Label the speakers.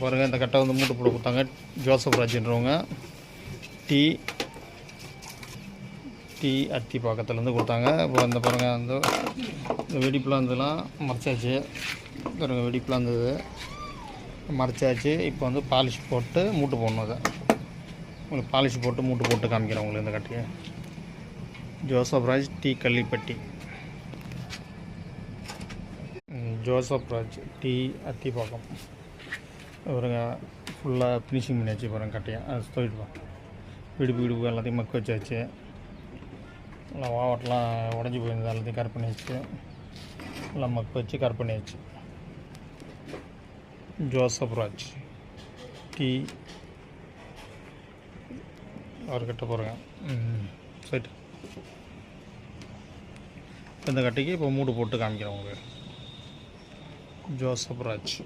Speaker 1: பாருங்கள் இந்த கட்டை வந்து மூட்டு போட கொடுத்தாங்க. ஜோசப் ராஜ்ன்றவங்க. டீ டீ அத்தி பக்கத்துலேருந்து கொடுத்தாங்க. இப்போ இந்த பாருங்க அந்த இந்த வெடிப்புலாம் இருந்ததுலாம் மறைச்சாச்சு. பாருங்க வெடிப்புலாம் இருந்தது. மறைச்சாச்சு. இப்போ வந்து பாலிஷ் போட்டு மூட்டு போடணும் அதை. உங்களுக்கு பாலிஷ் போட்டு மூட்டு போட்டு காமிக்கிறேன் உங்களுக்கு இந்த கட்டியை. Joseph Raj T Kallipatti. Joseph Raj T Athipakkam பாருங்க ஃபுல்லாக ஃபினிஷிங் பண்ணியாச்சு பாருங்கள் கட்டையை. அது போயிட்டு விடுப்பு விடுப்பு எல்லாத்தையும் மக்க வச்சாச்சு. எல்லாம் வாவட்டெலாம் உடஞ்சி போயிருந்தது எல்லாத்தையும் கர் பண்ணியாச்சு எல்லாம் மக்க வச்சு கர் பண்ணியாச்சு ஜோசப் ராஜ் டீ. அவர்கிட்ட போகிறேங்க சரி இந்த கட்டைக்கு இப்போ மூடு போட்டு காமிக்கிறேன் உங்களுக்கு. ஜோசப் ராஜ்.